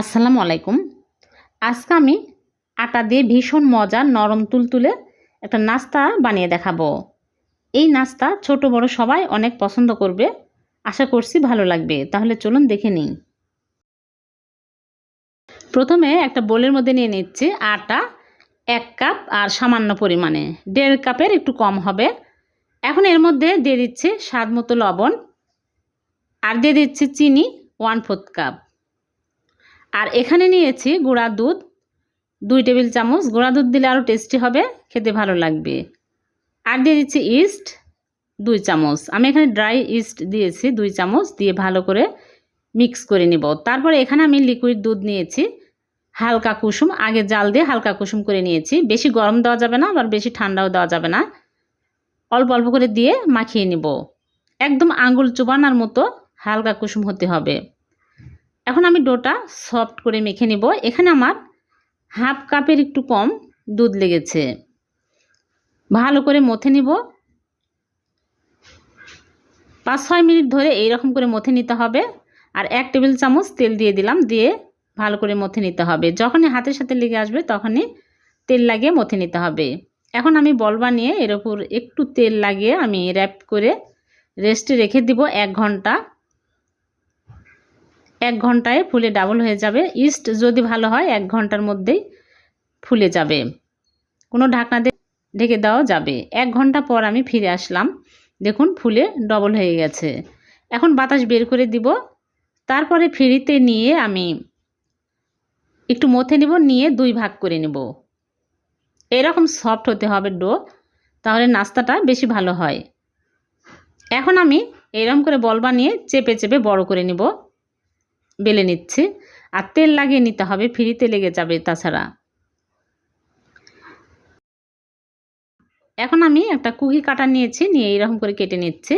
আসসালামু আলাইকুম। আজকে আমি আটা দিয়ে ভীষণ মজার নরম তুলতুলে একটা নাস্তা বানিয়ে দেখাবো। এই নাস্তা ছোট বড় সবাই অনেক পছন্দ করবে। আশা করছি ভালো লাগবে। তাহলে চলুন দেখে নিই। প্রথমে একটা বোলের মধ্যে নিয়ে নিচ্ছি আটা এক কাপ আর সামান্য পরিমাণে। দেড় কাপের একটু কম হবে। এখন এর মধ্যে দিয়ে দিচ্ছি স্বাদ মতো লবণ। আর দিয়ে দিচ্ছি চিনি ওয়ান ফোর্থ কাপ। আর এখানে নিয়েছি গুঁড়া দুধ, দুই টেবিল চামচ। গুঁড়া দুধ দিলে আরও টেস্টি হবে, খেতে ভালো লাগবে। আর দিয়ে দিচ্ছি ইস্ট, দুই চামচ। আমি এখানে ড্রাই ইস্ট দিয়েছি, দুই চামচ দিয়ে ভালো করে মিক্স করে নেব। তারপরে এখানে আমি লিকুইড দুধ নিয়েছি, হালকা কুসুম। আগে জাল দিয়ে হালকা কুসুম করে নিয়েছি। বেশি গরম দেওয়া যাবে না, আবার বেশি ঠান্ডাও দেওয়া যাবে না। অল্প অল্প করে দিয়ে মাখিয়ে নিব। একদম আঙুল চুবানার মতো হালকা কুসুম হতে হবে। এখন আমি ডোটা সফট করে মেখে নেব। এখানে আমার হাফ কাপের একটু কম দুধ লেগেছে। ভালো করে মথে নিব। পাঁচ ছয় মিনিট ধরে এই রকম করে মথে নিতে হবে। আর এক টেবিল চামচ তেল দিয়ে দিলাম, দিয়ে ভালো করে মথে নিতে হবে। যখনই হাতের সাথে লেগে আসবে তখনই তেল লাগিয়ে মথে নিতে হবে। এখন আমি বল বানিয়ে এর উপর একটু তেল লাগিয়ে আমি র্যাপ করে রেস্টে রেখে দিব এক ঘণ্টা। এক ঘন্টায় ফুলে ডাবল হয়ে যাবে। ইস্ট যদি ভালো হয়, এক ঘণ্টার মধ্যেই ফুলে যাবে। কোনো ঢাকনা দিয়ে ঢেকে দেওয়া যাবে। এক ঘণ্টা পর আমি ফিরে আসলাম। দেখুন, ফুলে ডবল হয়ে গেছে। এখন বাতাস বের করে দিব। তারপরে ফিরিতে নিয়ে আমি একটু মথে নিব, নিয়ে দুই ভাগ করে নেব। এরকম সফট হতে হবে ডো তাহলে নাস্তাটা বেশি ভালো হয়। এখন আমি এরকম করে বল বানিয়ে চেপে চেপে বড় করে নিব। বেলে নিচ্ছি। আর তেল লাগিয়ে নিতে হবে, ফ্রিতে লেগে যাবে তাছাড়া। এখন আমি একটা কুকি কাটার নিয়েছি, নিয়ে এইরকম করে কেটে নিচ্ছি।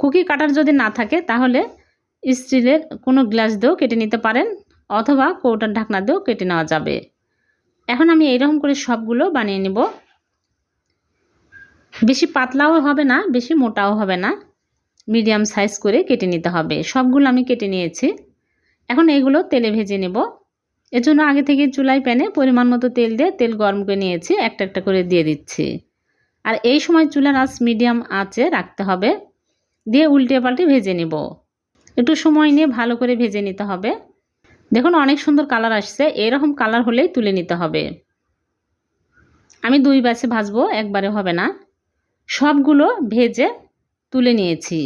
কুকি কাটার যদি না থাকে, তাহলে স্টিলের কোনো গ্লাস দিয়েও কেটে নিতে পারেন, অথবা কৌটার ঢাকনা দিয়েও কেটে নেওয়া যাবে। এখন আমি এইরকম করে সবগুলো বানিয়ে নিব। বেশি পাতলাও হবে না, বেশি মোটাও হবে না। মিডিয়াম সাইজ করে কেটে নিতে হবে। সবগুলো আমি কেটে নিয়েছি। এখন এগুলো তেলে ভেজে নেব। এজন্য আগে থেকে চুলাই প্যানে পরিমাণ মতো তেল দিয়ে তেল গরম করে নিয়েছি, একটা একটা করে দিয়ে দিচ্ছি। আর এই সময় চুলার আঁচ মিডিয়াম আঁচে রাখতে হবে। দিয়ে উল্টে পাল্টে ভেজে নেব। একটু সময় নিয়ে ভালো করে ভেজে নিতে হবে। দেখুন, অনেক সুন্দর কালার আসছে। এরকম কালার হলেই তুলে নিতে হবে। আমি দুই ব্যাচে ভাজবো, একবারে হবে না। সবগুলো ভেজে তুলে নিয়েছি।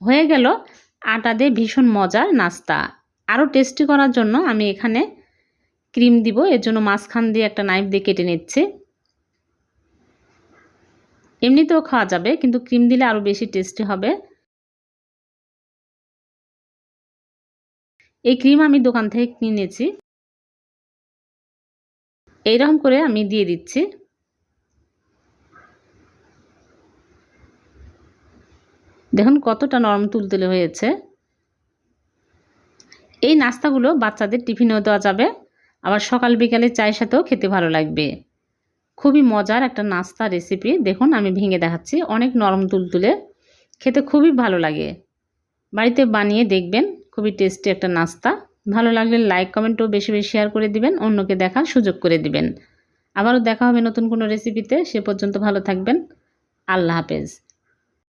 হয়ে গেল আটা দিয়ে ভীষণ মজার নাস্তা। আরও টেস্টি করার জন্য আমি এখানে ক্রিম দিব। এর জন্য মাঝখান দিয়ে একটা নাইফ দিয়ে কেটে নিচ্ছি। এমনিতেও খাওয়া যাবে, কিন্তু ক্রিম দিলে আরও বেশি টেস্টি হবে। এই ক্রিম আমি দোকান থেকে কিনেছি। এইরকম করে আমি দিয়ে দিচ্ছি। দেখুন কতটা নরম তুলতুলে হয়েছে। এই নাস্তাগুলো বাচ্চাদের টিফিনেও দেওয়া যাবে। আবার সকাল বিকালে চায়ের সাথেও খেতে ভালো লাগবে। খুবই মজার একটা নাস্তা রেসিপি দেখুন আমি ভেঙে দেখাচ্ছি অনেক নরম তুলতুলে। খেতে খুবই ভালো লাগে। বাড়িতে বানিয়ে দেখবেন, খুবই টেস্টি একটা নাস্তা। ভালো লাগলে লাইক কমেন্টও বেশি বেশি শেয়ার করে দিবেন, অন্যকে দেখার সুযোগ করে দিবেন। আবারও দেখা হবে নতুন কোনো রেসিপিতে সে পর্যন্ত ভালো থাকবেন। আল্লাহ হাফেজ।